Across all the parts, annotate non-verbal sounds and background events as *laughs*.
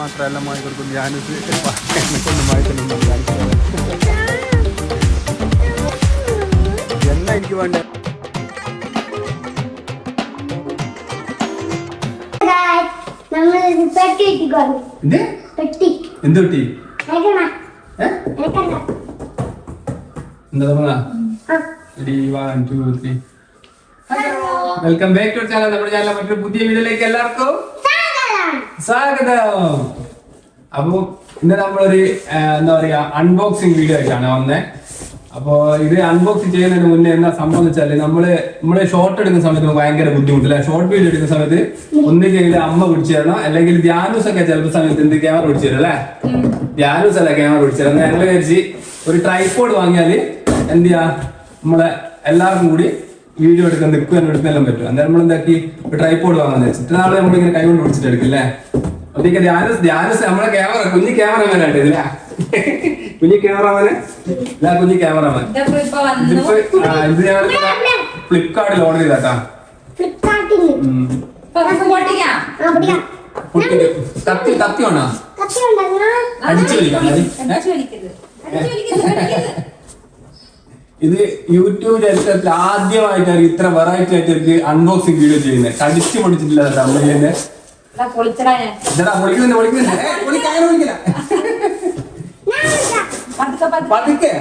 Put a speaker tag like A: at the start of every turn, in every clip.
A: എല്ലാം മായി കൊടുക്കും ഞാനിത് എന്നെ കൊണ്ട് വാങ്ങിക്കണം എന്നാ എനിക്ക് വേണ്ട? എന്ത്? കിട്ടി വെൽക്കം ബാക്ക് ടു ചാനൽ നമ്മുടെ ചാനൽ മറ്റൊരു പുതിയ വീഡിയോയിലേക്ക് എല്ലാവർക്കും സ്വാഗതം. അപ്പൊ ഇന്ന് നമ്മളൊരു എന്താ പറയാ അൺബോക്സിങ് വീഡിയോ ആയിട്ടാണ് വന്നേ. അപ്പൊ ഇത് അൺബോക്സ് ചെയ്യുന്നതിന് മുന്നേ എന്താ സംഭവം എന്ന് വെച്ചാൽ നമ്മൾ നമ്മൾ ഷോർട്ട് എടുക്കുന്ന സമയത്ത് ഭയങ്കര ബുദ്ധിമുട്ടില്ല? ഷോർട്ട് വീഡിയോ എടുക്കുന്ന സമയത്ത് ഒന്നുകിൽ അമ്മ പിടിച്ചു തരണം. അല്ലെങ്കിൽ ധ്യാനൂസ് ഒക്കെ ചിലപ്പോൾ സമയത്ത് എന്ത് ക്യാമറ പിടിച്ചു തരും അല്ലേ? ധ്യാനൂസ് അല്ല ക്യാമറ പിടിച്ചു തരാം ഞങ്ങൾ വിചാരിച്ച് ഒരു ട്രൈപോഡ് വാങ്ങിയാൽ എന്ത് ചെയ്യാ? നമ്മളെ എല്ലാവർക്കും കൂടി വീഡിയോ എടുക്കാൻ നിൽക്കുക എടുക്കാനും പറ്റും. അന്നേരം നമ്മൾ എന്താക്കി ഒരു ട്രൈപോഡ് വാങ്ങാന്ന് വെച്ചിട്ട് നാളെ നമ്മളിങ്ങനെ കൈ കൊണ്ട് പിടിച്ചിട്ട് എടുക്കില്ലേ? അതൊക്കെ ധ്യാനസ് ധ്യാനസ് നമ്മളെ ക്യാമറ കുഞ്ഞു ക്യാമറമാനായിട്ട് ഇതില്ല കുഞ്ഞു ക്യാമറമാന് കുഞ്ഞു ക്യാമറമാൻ ഇത് ഞാൻ ഫ്ലിപ്കാർട്ടിൽ ഓർഡർ ചെയ്താട്ടാ. കത്തി കത്തി വേണോ? അടിച്ചു വലിക്കാം ഇത് യൂട്യൂബ് ചരിത്രത്തിൽ ആദ്യമായിട്ടാണ് ഇത്ര വെറൈറ്റി ആയിട്ട് അൺബോക്സിംഗ് വീഡിയോ ചെയ്യുന്നത്. കടിച്ചു പൊടിച്ചിട്ടില്ല അമ്മ ചെയ്യുന്നത്
B: ഇതാ. പതുക്കെ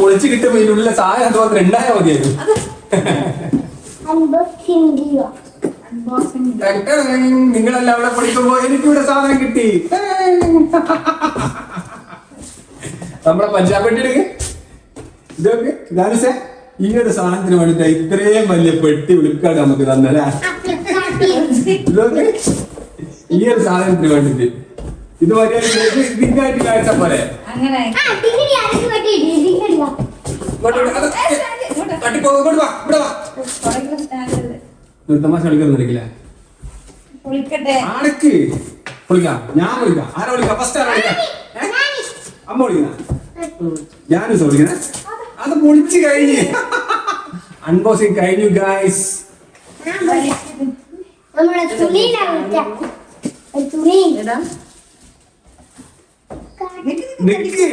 A: പൊളിച്ച് കിട്ടുമ്പോ ഇതിനുള്ള സാധനം എന്തുമാത്രം ഉണ്ടായാൽ മതിയായിരുന്നു. നിങ്ങളെല്ലാം അവിടെ പഠിക്കുമ്പോ എനിക്കിവിടെ സാധനം കിട്ടി. നമ്മളെ പഞ്ചാബ് പെട്ടി എടുക്ക് ഇതൊക്കെ ഈ ഒരു സാധനത്തിന് വേണ്ടിട്ട് ഇത്രയും വലിയ പെട്ടി വിളിക്കാട് നമുക്ക് തന്നല്ലേ ഈ ഒരു സാധനത്തിന് വേണ്ടിട്ട് ഇത് മര്യാദ കാഴ്ച പോലെ
B: അങ്ങനെ.
A: തമാശ കളിക്കുന്നില്ല
B: പൊളിക്കട്ടെ
A: ആടക്ക് വിളിക്കാം. ഞാൻ വിളിക്കാം. ആരാ വിളിക്കാം ഫസ്റ്റ് ആരാ വിളിക്കാം അമ്മ വിളിക്കുന്ന ഞാനും വിളിക്കുന്നത് അത്. പൊളിച്ച് കഴിഞ്ഞ്. അൺബോക്സിങ് കഴിഞ്ഞു ഗായ്സ്
C: നമ്മുടെ തുണിയിലാണ് തുണി.
A: നിക്ക്.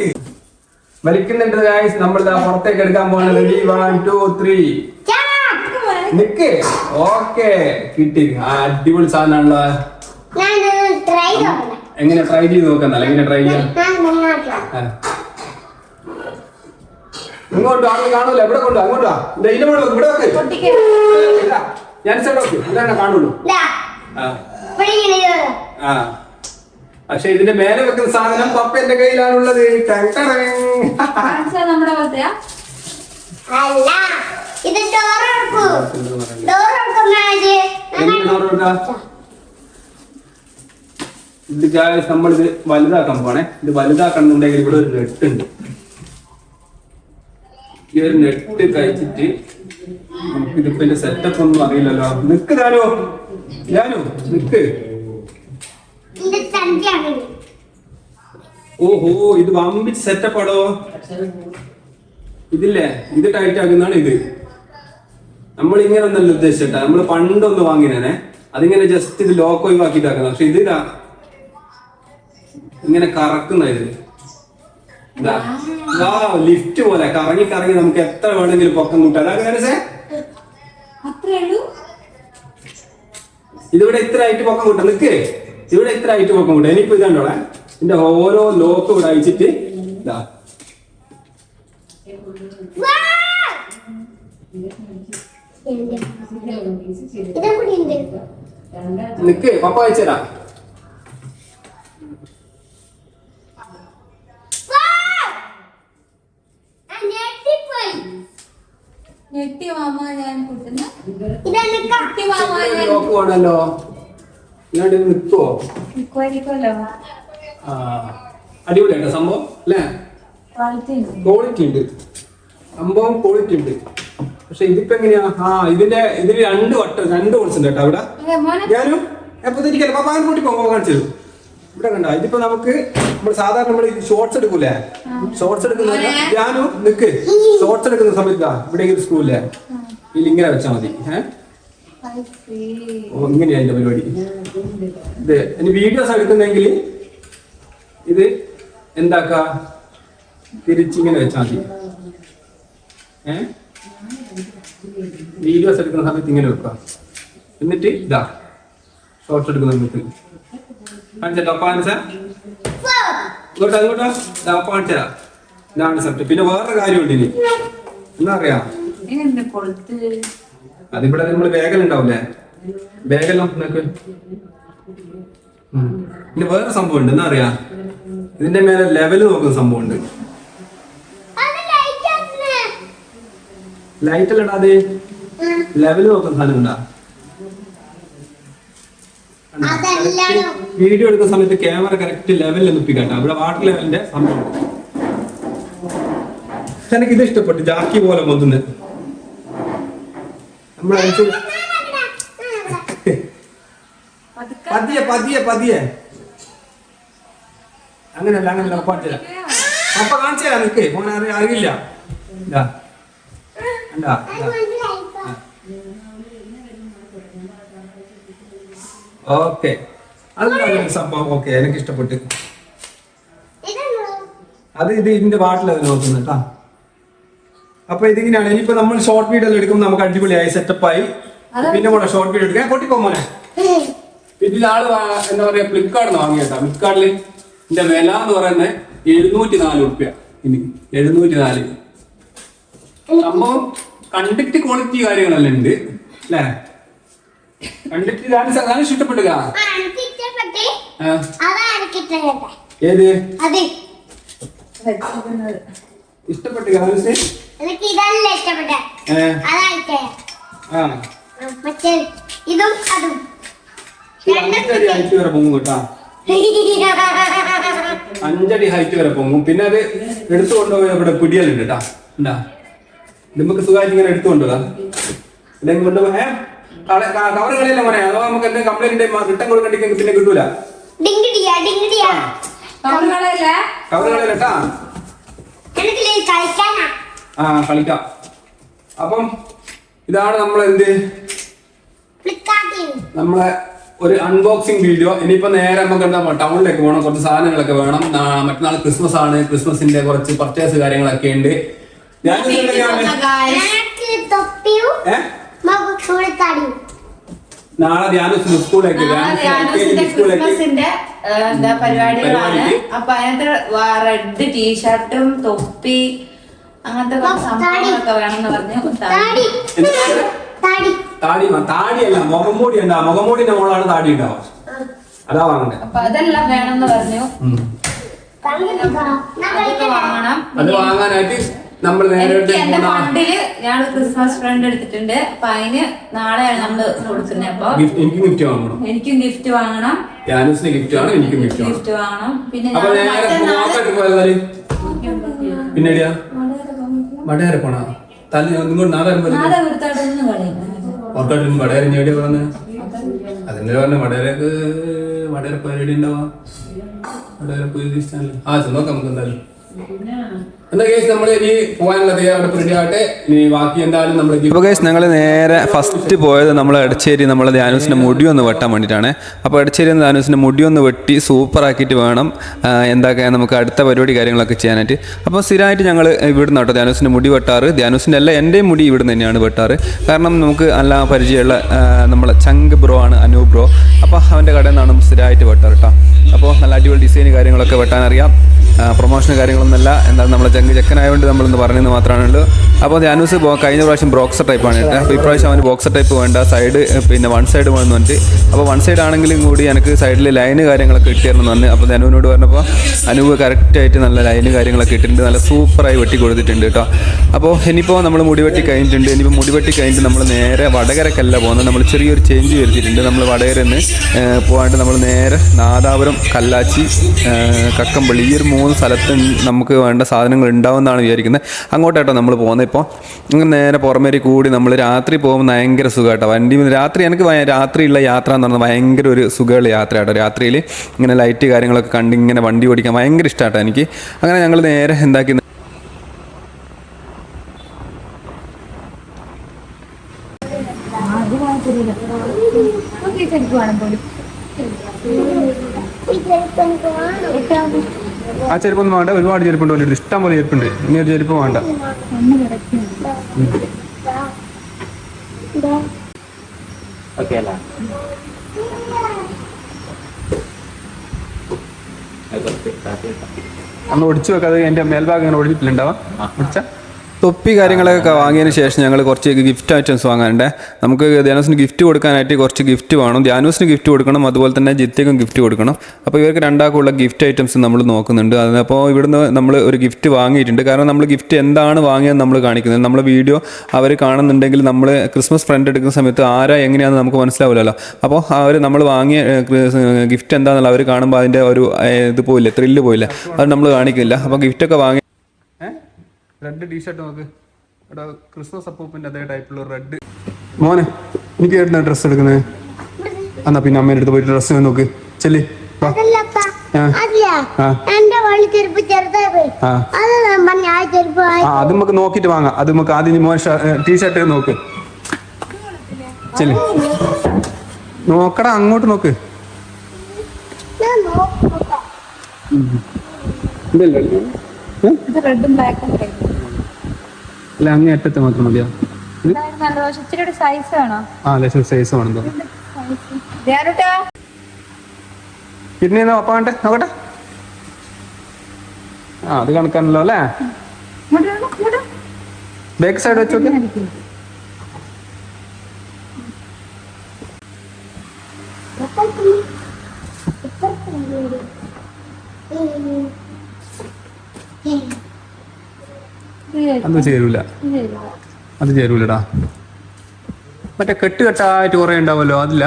A: വലിക്കുന്നുണ്ട് ഗായ്സ് നമ്മൾ ഇതാ പുറത്തേക്ക് എടുക്കാൻ പോവാണ്. റെഡി വൺ ടു ത്രീ നിക്ക്. ഓക്കെ കിട്ടി. അടിപൊളി സാധനമാണല്ലോ.
C: ഞാൻ ട്രൈ ചെയ്തോളാം
A: എങ്ങനെ ട്രൈ ചെയ്ത് നോക്കുന്നല്ല എങ്ങനെ ട്രൈ ചെയ്യാം?
C: ഇങ്ങോട്ടോ മുന്നോട്ട്
A: ആ. ഇങ്ങോട്ട് ആളുകൾ കാണൂല. എവിടെ കൊണ്ടോ അങ്ങോട്ടോ ഇവിടെ ഇവിടെ ഞാൻ ഇതാണ് കാണുള്ളൂ. ആ. പക്ഷെ ഇതിന്റെ മേലെ വെക്കുന്ന സാധനം പപ്പ എന്റെ കയ്യിലാണുള്ളത്
C: ഇത്
A: നമ്മളിത് വലുതാക്കാൻ പോണേ ഇത് വലുതാക്കണമെന്നുണ്ടെങ്കിൽ ഇവിടെ ഒരു നെറ്റ് ഉണ്ട്. ഈ ഒരു നെട്ട് കഴിച്ചിട്ട് നമുക്ക് ഇതിപ്പോ എന്റെ സെറ്റപ്പ് ഒന്നും അറിയില്ലല്ലോ. നിക്ക് താനോ ഞാനോ നിക്ക്. ഓഹോ ഇത് വമ്പിച്ച് സെറ്റപ്പ് ആടോ? ഇതില്ലേ? ഇത് ടൈറ്റ് ആക്കുന്നതാണ് ഇത്. നമ്മൾ ഇങ്ങനെ ഒന്നല്ല ഉദ്ദേശിച്ചിട്ടാ. നമ്മൾ പണ്ടൊന്ന് വാങ്ങിനെ അതിങ്ങനെ ജസ്റ്റ് ഇത് ലോക്ക് ഒഴിവാക്കിയിട്ടാക്കുന്നത്. പക്ഷെ ഇത് ഇതാ. ഇങ്ങനെ കറക്കുന്ന ഇത്. ഇതാ. ലിഫ്റ്റ് പോലെ. കറങ്ങി കറങ്ങി നമുക്ക് എത്ര വേണമെങ്കിലും പൊക്കം കൂട്ടാം അതാ ഇതിവിടെ ഇത്ര ആയിട്ട് പൊക്കം കൂട്ടാം നിക്ക്. ഇവിടെ ഇത്ര ആയിട്ട് പൊക്കം കൂട്ടാം ഇനിയിപ്പോ ഇതാണ്ടോളെ ഇതിന്റെ ഓരോ ലോക്ക് ഇവിടെ അയച്ചിട്ട് ഇതാ.
C: ഇതും
A: നിക്ക് പപ്പ അയച്ചുതരാം.
B: ഞെട്ടി മാമ ഞാൻ കൂട്ടുന്ന.
C: ഇതൊന്ന് ക-
B: ഞെട്ടി മാമ ഞാൻ
A: ലോക്ക് വേണല്ലോ ഇല്ലാണ്ട് ഇത് നിക്കുവോ
B: നിക്കുമായിരിക്കുമല്ലോ
A: ആ അടിപൊളിയാട്ടോ സംഭവം അല്ലേ?
B: ക്വാളിറ്റി ഉണ്ട്.
A: സംഭവം ക്വാളിറ്റി ഉണ്ട്. പക്ഷെ ഇതിപ്പോ എങ്ങനെയാ? ആ ഇതിന്റെ ഇതിന് രണ്ട് വട്ടം രണ്ട് ഹോൾസ് ഉണ്ട് കേട്ടോ അവിടെ. ഞാനും എപ്പോ തിരിക്കല്ലേ കൂട്ടി പോകാൻ കാണിച്ചു. ഇവിടെ കണ്ടോ? ഇതിപ്പോ നമുക്ക് നമ്മൾ സാധാരണ നമ്മൾ ഷോർട്സ് എടുക്കൂലേ? ഷോർട്സ് എടുക്കുന്ന ഞാനു നിക്ക്. ഷോർട്സ് എടുക്കുന്ന സമയത്ത് ഇവിടെ ഒരു സ്കൂളിലെ ഇതിൽ ഇങ്ങനെ വെച്ചാൽ മതി. ഏഹ് ഓ ഇങ്ങനെയാ എന്റെ പരിപാടി. ഇത് ഇനി വീഡിയോസ് എടുക്കുന്നെങ്കിൽ ഇത് എന്താക്ക? തിരിച്ചിങ്ങനെ വെച്ചാൽ മതി. ഏഹ് വീഡിയോസ് എടുക്കുന്ന സമയത്ത് ഇങ്ങനെ വെക്കുക. എന്നിട്ട് ഇതാ ഷോർട്സ് എടുക്കുന്ന സമയത്ത് കാണിച്ചോ അപ്പൊ കാണിച്ച ഇങ്ങോട്ടോ ഇങ്ങോട്ടോ. അപ്പൊ കാണിച്ചതാ ഇതാണ് സെപ്റ്റ് പിന്നെ വേറൊരു കാര്യമുണ്ട് ഇനി. എന്താ അറിയാ
B: എങ്ങനെ
A: അതിവിടെ നമ്മൾ ബാഗൽ ഉണ്ടാവില്ലേ ബാഗെല്ലാം നിനക്ക്. പിന്നെ വേറെ സംഭവം ഉണ്ട് എന്താ അറിയാ ഇതിന്റെ മേലെ ലെവൽ നോക്കുന്ന സംഭവം ഉണ്ട്
C: അത് ലൈറ്റ്
A: അല്ലടാ അത്. ലെവൽ നോക്കുന്ന സാധനം ഉണ്ടാ വീഡിയോ എടുക്കുന്ന സമയത്ത് ക്യാമറ കറക്റ്റ് ലെവലിൽ നിപ്പിക്കട്ടെ അവിടെ വാട്ടർ ലെവലിന്റെ സംഭവം. എനിക്ക് ഇത് ഇഷ്ടപ്പെട്ടു. ജാക്കി പോലെ മൊത്തുന്നത് നമ്മൾ പതിയെ പതിയെ പതിയെ. അങ്ങനെയല്ല അങ്ങനെയല്ല പാട്ടില്ല അപ്പ കാണിച്ചു തരാം നിക്ക് മോനെ അറി അറിയില്ല ഇതാ. ഓക്കെ. അതെന്താണ് സംഭവം? ഓക്കെ എനിക്ക് ഇഷ്ടപ്പെട്ടു അത് ഇത് ഇതിന്റെ പാട്ടിൽ അത് നോക്കുന്നത് കേട്ടാ. അപ്പൊ ഇതിങ്ങനെയാണ്. ഇനിയിപ്പോ നമ്മൾ ഷോർട്ട് വീഡിയോ എടുക്കുമ്പോൾ നമുക്ക് അടിപൊളിയായി സെറ്റപ്പ് ആയി. പിന്നെ കൂടെ ഷോർട്ട് വീഡിയോ മോനെ? പിന്നെ ഇതാൾ വാ- എന്താ പറയാ ഫ്ലിപ്കാർട്ടിൽ വാങ്ങിയേട്ടാ ഫ്ലിപ്കാർട്ടിൽ ഇതിന്റെ വില എന്ന് പറയുന്നത് എഴുന്നൂറ്റി നാല് റുപ്യ ഇനി എഴുന്നൂറ്റി നാല് സംഭവം കണ്ടക്ട് ക്വാളിറ്റി കാര്യങ്ങളെല്ലാം ഉണ്ട്. അല്ലേ? ഇഷ്ടപ്പെടുക
C: ഇഷ്ടപ്പെട്ടേ
A: ആ,
C: അതാ എനിക്കിഷ്ടപ്പെട്ടെ
A: ഏത്?
C: അത്.
B: വെച്ചിരുന്നത്
A: ഇഷ്ടപ്പെട്ടു ഗാനസ്
C: എനിക്ക് ഇതല്ല ഇഷ്ടപ്പെട്ടെ.
A: ഏ.
C: അതാ ഇഷ്ടം
A: ആ
C: മറ്റേ ഇതും അതും.
A: ഇത് അഞ്ചടി ഹൈറ്റ് വരെ പൊങ്ങും കേട്ടാ. *laughs* അഞ്ചടി ഹൈറ്റ് വരെ പൊങ്ങും. പിന്നെ അത് എടുത്തു കൊണ്ടുപോയി അവിടെ പിടിയലുണ്ട് കേട്ടാ. എന്താ നമുക്ക് സുഖമായിട്ട് ഇങ്ങനെ എടുത്തു കൊണ്ടുപോകാം കൊണ്ടുപോയാ കൊണ്ടുപോയി. കവർ മോനെ? അതോ നമുക്ക് എന്തെങ്കിലും കംപ്ലൈന്റ് റിട്ടേൺ കൊടുക്കണ്ടെങ്കിൽ പിന്നെ കിട്ടൂല?
B: കവറുകളല്ല
A: ആ. കളിക്കാം. അപ്പം ഇതാണ് നമ്മൾ എന്ത്? നമ്മളെ ഒരു അൺബോക്സിംഗ് വീഡിയോ ഇനിയിപ്പോ നേരെ നമുക്ക് എന്താ ടൗണിലേക്ക് പോകണം കുറച്ച് സാധനങ്ങളൊക്കെ വേണം. മറ്റന്നാൾ ക്രിസ്മസ് ആണ് ക്രിസ്മസിന്റെ കുറച്ച് പർച്ചേസ് കാര്യങ്ങളൊക്കെ ഉണ്ട്. ഞാൻ നാളെ ധ്യാനത്തിന് സ്കൂളിലേക്ക്
B: ക്രിസ്മസിന്റെ എന്താ പരിപാടികളാണ്. അപ്പൊ അതിനകത്ത് റെഡ് ടീഷർട്ടും തൊപ്പി അങ്ങനത്തെ സംഭവങ്ങളൊക്കെ വേണമെന്ന് പറഞ്ഞു.
C: താടി. താടി.
A: താടി. മ- താടിയല്ല മുഖംമൂടി ഉണ്ടാ. മുഖംമൂടിന്റെ മോളാണ് താടി ഉണ്ടാവും അതാ വാങ്ങണ്ടേ
B: അപ്പൊ അതെല്ലാം വേണമെന്ന് പറഞ്ഞു. വാങ്ങണം.
A: അത് വാങ്ങാനായിട്ട് നമ്മൾ നേരെ
B: എനിക്ക് എന്റെ ഫണ്ടിൽ ഞാൻ ക്രിസ്മസ് ഫ്രണ്ട് എടുത്തിട്ടുണ്ട്. അപ്പൊ അതിന് നാളെയാണ് നമ്മൾ കൊടുക്കുന്നത്. അപ്പൊ
A: എനിക്ക് ഗിഫ്റ്റ് വാങ്ങണം.
B: എനിക്കും ഗിഫ്റ്റ് വാങ്ങണം.
A: ധ്യാനസിന് ഗിഫ്റ്റ് ആണ് എനിക്കും ഗിഫ്റ്റ് വാങ്ങണം.
B: ഗിഫ്റ്റ് വാങ്ങണം. പിന്നെ
A: അപ്പൊ നേരെ നോക്കട്ട് പോയാൽ പിന്നെടിയാ? വടകര പോണ? തല ഇങ്ങോട്ട് നാളെ ഓർക്കാട്ടിന് വടകര ഞേടിയ പറഞ്ഞ അതിന്റെ പറഞ്ഞ വടകരക്ക് വടകര പരിപാടി ഉണ്ടാവാ. വടകര പോയി ആ നോക്കാം നമുക്ക് എന്തായാലും. എന്താ കേസ്
D: ഞങ്ങൾ നേരെ ഫസ്റ്റ് പോയത് നമ്മൾ എടച്ചേരി നമ്മൾ ധ്യാനൂസിന്റെ മുടി ഒന്ന് വെട്ടാൻ വേണ്ടിയിട്ടാണ്. അപ്പോൾ എടച്ചേരി ധ്യാനൂസിന്റെ മുടി ഒന്ന് വെട്ടി സൂപ്പർ ആക്കിയിട്ട് വേണം എന്താക്കാൻ നമുക്ക് അടുത്ത പരിപാടി കാര്യങ്ങളൊക്കെ ചെയ്യാനായിട്ട്. അപ്പോൾ സ്ഥിരമായിട്ട് ഞങ്ങൾ ഇവിടുന്ന് കേട്ടോ ധ്യാനൂസിന്റെ മുടി വെട്ടാറ്. ധ്യാനൂസിന്റെ അല്ല എന്റെയും മുടി ഇവിടുന്ന് തന്നെയാണ് വെട്ടാറ്. കാരണം നമുക്ക് നല്ല പരിചയമുള്ള നമ്മളെ ചങ്ക് ബ്രോ ആണ് അനൂപ് ബ്രോ അപ്പോൾ അവന്റെ കടയിൽ നിന്നാണ് സ്ഥിരമായിട്ട് വെട്ടാറ് കേട്ടോ അപ്പോൾ നല്ല അടിപൊളി ഡിസൈന് കാര്യങ്ങളൊക്കെ വെട്ടാനറിയാം പ്രൊമോഷൻ കാര്യങ്ങളൊന്നുമല്ല. എന്നാൽ നമ്മൾ ചങ്ക് ചെക്കനായതുകൊണ്ട് നമ്മളൊന്ന് പറഞ്ഞെന്ന് മാത്രമാണുള്ളൂ. അപ്പോൾ ധ്യാനൂസ് കഴിഞ്ഞ പ്രാവശ്യം ബോക്സർ ടൈപ്പാണ് കേട്ടോ. അപ്പോൾ ഇപ്രാവശ്യം അവന് ബോക്സർ ടൈപ്പ് വേണ്ട. സൈഡ് പിന്നെ വൺ സൈഡ് വേണമെന്ന് പറഞ്ഞിട്ട്. അപ്പോൾ വൺ സൈഡ് ആണെങ്കിലും കൂടി എനിക്ക് സൈഡിൽ ലൈന് കാര്യങ്ങളൊക്കെ കിട്ടിയിരുന്നു പറഞ്ഞു അപ്പോൾ ധനുവിനോട് പറഞ്ഞപ്പോൾ അനുവ് കറക്റ്റായിട്ട് നല്ല ലൈന് കാര്യങ്ങളൊക്കെ ഇട്ടിട്ടുണ്ട്. നല്ല സൂപ്പറായി വെട്ടി കൊടുത്തിട്ടുണ്ട് കേട്ടോ. അപ്പോൾ ഇനിയിപ്പോൾ നമ്മൾ മുടി വെട്ടി കഴിഞ്ഞിട്ടുണ്ട്. ഇനിയിപ്പോൾ മുടി വെട്ടി കഴിഞ്ഞിട്ട് നമ്മൾ നേരെ വടകരക്കല്ല പോകുന്നത്. നമ്മൾ ചെറിയൊരു ചേഞ്ച് വരുത്തിയിട്ടുണ്ട്. നമ്മൾ വടകരന്ന് പോകാണ്ട് നമ്മൾ നേരെ നാദാപുരം കല്ലാച്ചി ഏഹ്, കക്കമ്പള്ളി ഈ ഒരു മൂന്ന് സ്ഥലത്ത് നമുക്ക് വേണ്ട സാധനങ്ങൾ ഉണ്ടാവുമെന്നാണ് വിചാരിക്കുന്നത്. അങ്ങോട്ടാട്ടോ നമ്മൾ പോകുന്നത് ഇപ്പോൾ ഇങ്ങനെ നേരെ പുറമേരി കൂടി നമ്മൾ രാത്രി പോകുമ്പോൾ ഭയങ്കര സുഖമായിട്ടോ വണ്ടി രാത്രി എനിക്ക് രാത്രിയുള്ള യാത്ര എന്ന് പറഞ്ഞാൽ ഭയങ്കര ഒരു സുഖമുള്ള യാത്ര കേട്ടോ രാത്രിയിൽ ഇങ്ങനെ ലൈറ്റ് കാര്യങ്ങളൊക്കെ കണ്ട് ഇങ്ങനെ വണ്ടി ഓടിക്കാൻ ഭയങ്കര ഇഷ്ടമാട്ടോ എനിക്ക്. അങ്ങനെ ഞങ്ങൾ നേരെ എന്താക്കി
C: ചെരുപ്പ്
A: ആ ചെരുപ്പൊന്നും വേണ്ട ഒരുപാട് ചെരുപ്പുണ്ട് ഓന്റെ. ഇഷ്ടം പോലെ ചെരുപ്പുണ്ട്. ഇനി ഒരു ചെരുപ്പ് വേണ്ട.
E: ഓക്കെ അല്ല.
A: അന്ന് ഒടിച്ചു വെക്കാതെ എന്റെ മേൽഭാഗം ഇങ്ങനെ ഒടിച്ചിട്ടില്ലുണ്ടാവാ ഒടിച്ച?
D: തൊപ്പി കാര്യങ്ങളൊക്കെ വാങ്ങിയതിന് ശേഷം ഞങ്ങൾ കുറച്ച് ഗിഫ്റ്റ് ഐറ്റംസ് വാങ്ങാനുണ്ട്. നമുക്ക് ധ്യാനൂസിന് ഗിഫ്റ്റ് കൊടുക്കാനായിട്ട് കുറച്ച് ഗിഫ്റ്റ് വേണം. ധ്യാനൂസിന് ഗിഫ്റ്റ് കൊടുക്കണം അതുപോലെ തന്നെ ജിത്തേക്കും ഗിഫ്റ്റ് കൊടുക്കണം. അപ്പോൾ ഇവർക്ക് രണ്ടാൾക്കുള്ള ഗിഫ്റ്റ് ഐറ്റംസ് നമ്മൾ നോക്കുന്നുണ്ട്. അപ്പോൾ ഇവിടുന്ന് നമ്മൾ ഒരു ഗിഫ്റ്റ് വാങ്ങിയിട്ടുണ്ട്. കാരണം നമ്മൾ ഗിഫ്റ്റ് എന്താണ് വാങ്ങിയത് നമ്മൾ കാണിക്കുന്നത് നമ്മൾ വീഡിയോ അവർ കാണുന്നുണ്ടെങ്കിൽ നമ്മൾ ക്രിസ്മസ് ഫ്രണ്ട് എടുക്കുന്ന സമയത്ത് ആരാ എങ്ങനെയാണെന്ന് നമുക്ക് മനസ്സിലാവില്ലല്ലോ. അപ്പോൾ അവർ നമ്മൾ വാങ്ങിയ ഗിഫ്റ്റ് എന്താണെന്നുള്ള അവർ കാണുമ്പോൾ അതിന്റെ ഒരു ഇത് പോയില്ലേ ത്രില്ല് പോയില്ലേ. അത് നമ്മൾ കാണിക്കില്ല അപ്പോൾ ഗിഫ്റ്റൊക്കെ വാങ്ങി
A: റെഡ് ടീഷർട്ട് നോക്ക്. എടാ ക്രിസ്മസ് അപ്പൂപ്പിന്റെ അതേ ടൈപ്പിലുള്ള റെഡ് മോനെ എനിക്ക് ഏട്ടനാ ഡ്രസ്സ് എടുക്കുന്നത്? എന്നാ പിന്നെ അമ്മേന്റെ അടുത്ത് പോയിട്ട് ഡ്രസ്സ് നോക്ക്. ചെല്ലി
C: അത്
A: നമുക്ക് നോക്കിട്ട് വാങ്ങാം. അത് നമുക്ക് ആദ്യം മോൻ ടീഷർട്ട് നോക്ക്. ചെല്ലി. നോക്കടാ അങ്ങോട്ട് നോക്ക്. ഇതല്ലേ
B: ഇത് റെഡും ബ്ലാക്കും
A: അല്ല അങ്ങേ അറ്റത്ത് മാത്രം മതിയോ?
B: സൈസ് വേണോ?
A: കിഡ്നി വേണ്ടേ? നോക്കട്ടെ. ആ അത് കണക്കാണല്ലോ അല്ലേ? ബാക്ക് സൈഡ് വെച്ച് നോക്ക് അത് ചേരൂല. അത് ചേരൂലടാ. മറ്റേ കെട്ട് കെട്ടായിട്ട് കുറെ ഉണ്ടാവുമല്ലോ അതില്ല?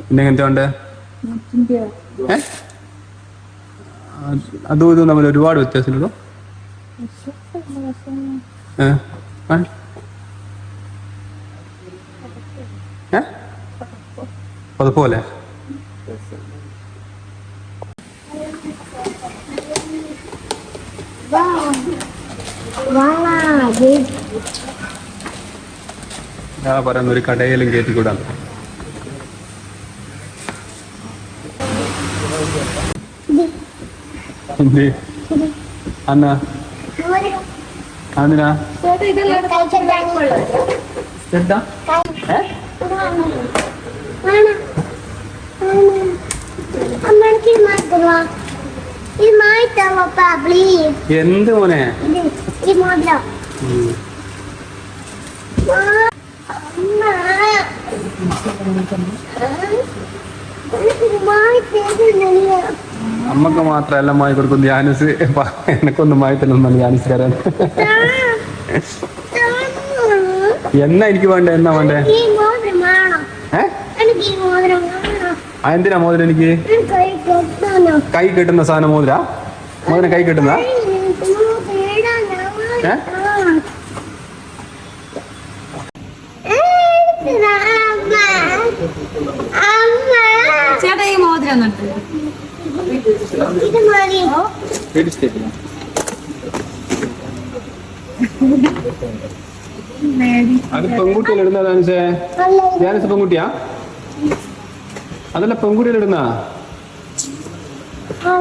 A: പിന്നെ എങ്ങനത്തെ ഉണ്ട് അതും ഇതും തമ്മിൽ ഒരുപാട്? ഏ? അതുപോലെ ഞാൻ പറയുന്ന ഒരു കടയിലും കയറ്റിക്കൂടാ. കൂടാ അന്നാ? അതിനാ എന്ത്? മോനെ? അമ്മയ്ക്ക് മാത്രല്ല മായി കൊടുക്കും ധ്യാനസ്. എനക്കൊന്നും മായി തന്നെ ധ്യാനസ് കയറാൻ എന്നാ എനിക്ക് വേണ്ട? എന്നാ വേണ്ടേ? എന്തിനാ മോതിരം എനിക്ക്?
C: കൈ കെട്ടാനോ
A: കൈ കെട്ടുന്ന സാധനം മോതിരാ? മോതിരം കൈ കെട്ടുന്ന? ഏ?
C: ഇത് മതിയോ
A: അത് പെൺകുട്ടിയിൽ ഇടുന്ന ധ്യാനസേ
C: അല്ല
A: ധ്യാനസ് പെൺകുട്ടിയാ? അതല്ല പെൺകുട്ടിയിൽ ഇടുന്ന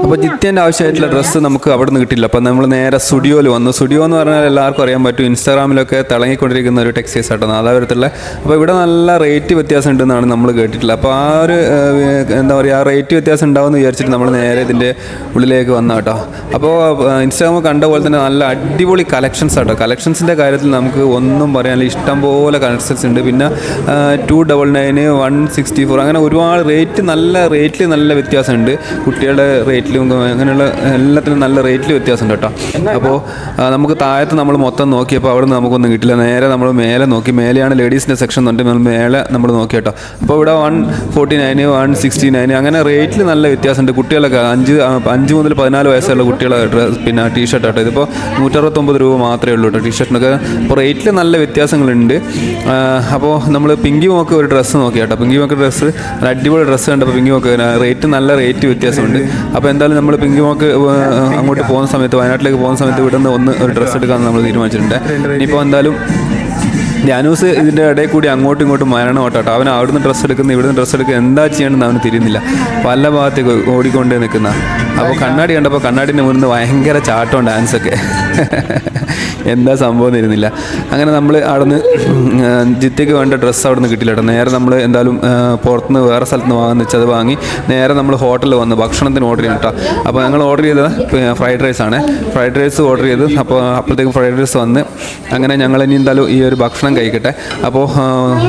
D: അപ്പോൾ ജിത്തേന്റെ ആവശ്യമായിട്ടുള്ള ഡ്രസ്സ് നമുക്ക് അവിടെ നിന്ന് കിട്ടില്ല അപ്പോൾ നമ്മൾ നേരെ സ്റ്റുഡിയോയിൽ വന്നു. സ്റ്റുഡിയോ എന്ന് പറഞ്ഞാൽ എല്ലാവർക്കും അറിയാൻ പറ്റും. ഇൻസ്റ്റാഗ്രാമിലൊക്കെ തിളങ്ങിക്കൊണ്ടിരിക്കുന്ന ഒരു ടെക്സ്റ്റൈൽസ് ആട്ടോ നാദാപുരത്തുള്ള. അപ്പോൾ ഇവിടെ നല്ല റേറ്റ് വ്യത്യാസം ഉണ്ടെന്നാണ് നമ്മൾ കേട്ടിട്ടുള്ളത്. അപ്പോൾ ആ ഒരു എന്താ പറയുക ആ റേറ്റ് വ്യത്യാസം ഉണ്ടാവുമെന്ന് വിചാരിച്ചിട്ട് നമ്മൾ നേരെ ഇതിന്റെ ഉള്ളിലേക്ക് വന്ന കേട്ടോ അപ്പോൾ ഇൻസ്റ്റാഗ്രാമിൽ കണ്ട പോലെ തന്നെ നല്ല അടിപൊളി കളക്ഷൻസ് ആട്ടോ. കളക്ഷൻസിന്റെ കാര്യത്തിൽ നമുക്ക് ഒന്നും പറയാനില്ല ഇഷ്ടം പോലെ കളക്ഷൻസ് ഉണ്ട്. പിന്നെ two double nine one sixty four അങ്ങനെ ഒരുപാട് റേറ്റ് നല്ല റേറ്റിൽ നല്ല വ്യത്യാസമുണ്ട്. കുട്ടികളുടെ റേറ്റിലും അങ്ങനെയുള്ള എല്ലാത്തിലും നല്ല റേറ്റിൽ വ്യത്യാസമുണ്ട് കേട്ടോ. അപ്പോൾ നമുക്ക് താഴത്ത് നമ്മൾ മൊത്തം നോക്കിയപ്പോൾ അവിടെ നിന്ന് നമുക്കൊന്നും കിട്ടില്ല. നേരെ നമ്മൾ മേലെ നോക്കി. മേലെയാണ് ലേഡീസിന്റെ സെക്ഷൻ എന്നുണ്ടെങ്കിൽ നമ്മൾ മേലെ നമ്മൾ നോക്കി കേട്ടോ. അപ്പോൾ ഇവിടെ one forty nine one sixty nine അങ്ങനെ റേറ്റിൽ നല്ല വ്യത്യാസമുണ്ട്. കുട്ടികളൊക്കെ അഞ്ച് അഞ്ച് മുതൽ പതിനാല് വയസ്സുള്ള കുട്ടികളെ ഡ്രസ് പിന്നെ ടീഷർട്ട് കേട്ടോ ഇതിപ്പോൾ നൂറ്ററുപത്തൊമ്പത് രൂപ മാത്രമേ ഉള്ളൂ കേട്ടോ ടീഷർട്ടിനൊക്കെ അപ്പോൾ റേറ്റിൽ നല്ല വ്യത്യാസങ്ങളുണ്ട്. അപ്പോൾ നമ്മൾ പിങ്കി മോക്ക് ഒരു ഡ്രസ്സ് നോക്കി കേട്ടോ. പിങ്കി മോക്ക് ഡ്രസ്സ് അടിപൊളി ഡ്രസ്സ് കണ്ടപ്പോൾ പിങ്കി മോക്ക് റേറ്റ് നല്ല റേറ്റ് വ്യത്യാസമുണ്ട്. അപ്പോൾ എന്തായാലും നമ്മൾ പിങ്കി മോക്ക് അങ്ങോട്ട് പോകുന്ന സമയത്ത് വയനാട്ടിലേക്ക് പോകുന്ന സമയത്ത് ഇവിടെ നിന്ന് ഒന്ന് ഒരു ഡ്രസ്സ് എടുക്കാമെന്ന് നമ്മൾ തീരുമാനിച്ചിട്ടുണ്ട്. ഇനിയിപ്പോൾ എന്തായാലും ധ്യാനൂസ് ഇതിന്റെ ഇടയിൽ കൂടി അങ്ങോട്ടും ഇങ്ങോട്ടും മരണം ഓട്ടോട്ടോ അവൻ അവിടുന്ന് ഡ്രസ്സ് എടുക്കുന്ന ഇവിടുന്ന് ഡ്രസ്സ് എടുക്കുക എന്താ ചെയ്യണമെന്ന് അവന് തിരിയുന്നില്ല. പല ഭാഗത്തേക്ക് ഓടിക്കൊണ്ടേ നിൽക്കുന്ന. അപ്പോൾ കണ്ണാടി കണ്ടപ്പോൾ കണ്ണാടിന്റെ മുന്നിൽ നിന്ന് ഭയങ്കര ചാട്ടവും ഡാൻസൊക്കെ *laughs* എന്താ സംഭവം തരുന്നില്ല അങ്ങനെ നമ്മൾ അവിടുന്ന് ജിത്തേക്ക് വേണ്ട ഡ്രസ്സ് അവിടുന്ന് കിട്ടില്ല കേട്ടോ. നേരെ നമ്മൾ എന്തായാലും പുറത്തുനിന്ന് വേറെ സ്ഥലത്ത് നിന്ന് വാങ്ങുന്ന വെച്ചത് വാങ്ങി നേരെ നമ്മൾ ഹോട്ടലിൽ വന്ന്. ഭക്ഷണത്തിന് ഓർഡർ ചെയ്യണം കേട്ടോ. അപ്പോൾ ഞങ്ങൾ ഓർഡർ ചെയ്തത് ഫ്രൈഡ് റൈസ് ആണ്. ഫ്രൈഡ് റൈസ് ഓർഡർ ചെയ്ത് അപ്പോൾ അപ്പോഴത്തേക്കും ഫ്രൈഡ് റൈസ് വന്ന് അങ്ങനെ ഞങ്ങൾ ഇനി എന്തായാലും ഈ ഒരു ഭക്ഷണം കഴിക്കട്ടെ. അപ്പോൾ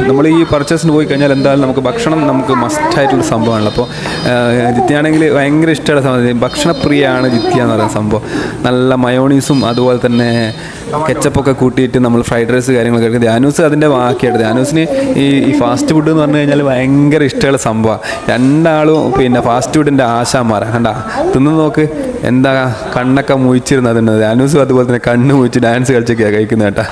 D: നമ്മൾ ഈ പർച്ചേസിന് പോയി കഴിഞ്ഞാൽ എന്തായാലും നമുക്ക് ഭക്ഷണം നമുക്ക് മസ്റ്റായിട്ടുള്ള സംഭവമാണല്ലോ. അപ്പോൾ ജിത്തിയാണെങ്കിൽ ഭയങ്കര ഇഷ്ടമുള്ള സംഭവം. ഭക്ഷണപ്രിയമാണ് ജിത്തിയ എന്ന് പറയുന്ന സംഭവം. നല്ല മയോണീസും അതുപോലെ തന്നെ കെച്ചപ്പൊക്കെ കൂട്ടിയിട്ട് നമ്മൾ ഫ്രൈഡ് റൈസ് കാര്യങ്ങളൊക്കെ കഴിക്കും ധ്യാനൂസ് അതിന്റെ ബാക്കിയാണ് ധ്യാനൂസിന് ഈ ഈ ഫാസ്റ്റ് ഫുഡ് എന്ന് പറഞ്ഞു കഴിഞ്ഞാൽ ഭയങ്കര ഇഷ്ടമുള്ള സംഭവമാണ് രണ്ടാളും പിന്നെ ഫാസ്റ്റ് ഫുഡിന്റെ ആശാന്മാരാണ് കണ്ടാ? തിന്നു നോക്ക്. എന്താ കണ്ണൊക്കെ മുഴിച്ചിരുന്നത് അനൂസും അതുപോലെ തന്നെ കണ്ണ് മുഴിച്ച് ഡാൻസ് കളിച്ചൊക്കെയാണ് കഴിക്കുന്നത് കേട്ടോ.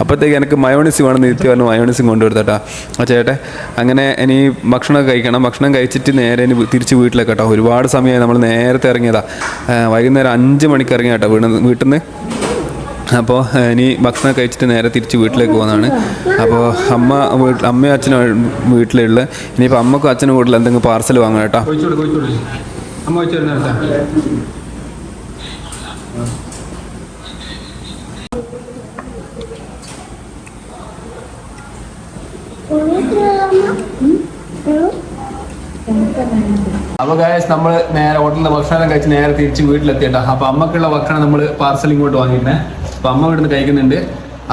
D: അപ്പോഴത്തേക്ക് എനിക്ക് മയോണിസ് വേണം നിർത്തി പറഞ്ഞു മയോണിസും കൊണ്ടുകൊടുത്തട്ടാ ആ ചേട്ടെ അങ്ങനെ ഇനി ഭക്ഷണമൊക്കെ കഴിക്കണം. ഭക്ഷണം കഴിച്ചിട്ട് നേരെ ഇനി തിരിച്ച് വീട്ടിലേക്ക് കേട്ടോ. ഒരുപാട് സമയമായി നമ്മൾ നേരത്തെ ഇറങ്ങിയതാ. വൈകുന്നേരം അഞ്ച് മണിക്ക് ഇറങ്ങിയ കേട്ടോ വീട് വീട്ടിൽ നിന്ന് അപ്പോൾ ഇനി ഭക്ഷണം കഴിച്ചിട്ട് നേരെ തിരിച്ച് വീട്ടിലേക്ക് പോകുന്നതാണ്. അപ്പോൾ അമ്മ വീട്ടിൽ അമ്മയും അച്ഛനും വീട്ടിലുള്ള ഇനിയിപ്പോൾ അമ്മക്കും അച്ഛനും വീട്ടിൽ എന്തെങ്കിലും പാർസൽ വാങ്ങണം കേട്ടോ.
A: അമ്മ വെച്ചിരുന്ന അപ്പൊ ഗായസ് നമ്മൾ നേരെ ഹോട്ടലിന്റെ ഭക്ഷണം കഴിച്ച് നേരെ തിരിച്ച് വീട്ടിലെത്തിയിട്ടാ. അപ്പൊ അമ്മക്കുള്ള ഭക്ഷണം നമ്മൾ പാർസൽ ഇങ്ങോട്ട് വാങ്ങിയിരുന്നേ. അപ്പൊ അമ്മ ഇവിടുന്ന് കഴിക്കുന്നുണ്ട്.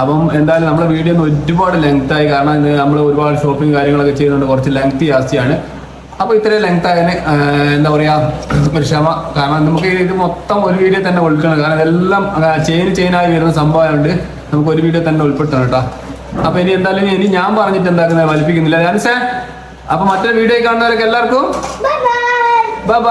A: അപ്പം എന്തായാലും നമ്മുടെ വീഡിയോ ഒന്ന് ഒരുപാട് ലെങ്ത് ആയി കാരണം നമ്മൾ ഒരുപാട് ഷോപ്പിംഗ് കാര്യങ്ങളൊക്കെ ചെയ്യുന്നുണ്ട്. കുറച്ച് ലെങ്ത് ജാസ്തിയാണ് അപ്പൊ ഇത്രയും ലെങ്ത് ആയതിന് ആഹ്, എന്താ പറയാ ഒരു ക്ഷമ കാരണം നമുക്ക് ഇത് മൊത്തം ഒരു വീഡിയോ തന്നെ ഉൾക്കണം കാരണം ഇതെല്ലാം ചെയിൻ ചെയിനായി വരുന്ന സംഭവമായതുകൊണ്ട് നമുക്ക് ഒരു വീഡിയോ തന്നെ ഉൾപ്പെടുത്തണം കേട്ടോ. അപ്പൊ ഇനി എന്തായാലും ഇനി ഞാൻ പറഞ്ഞിട്ട് എന്താക്കുന്നത് വലിപ്പിക്കുന്നില്ല ഞാനിസേ അപ്പൊ മറ്റൊരു വീഡിയോ കാണുന്നവരൊക്കെ എല്ലാവർക്കും ബൈ ബൈ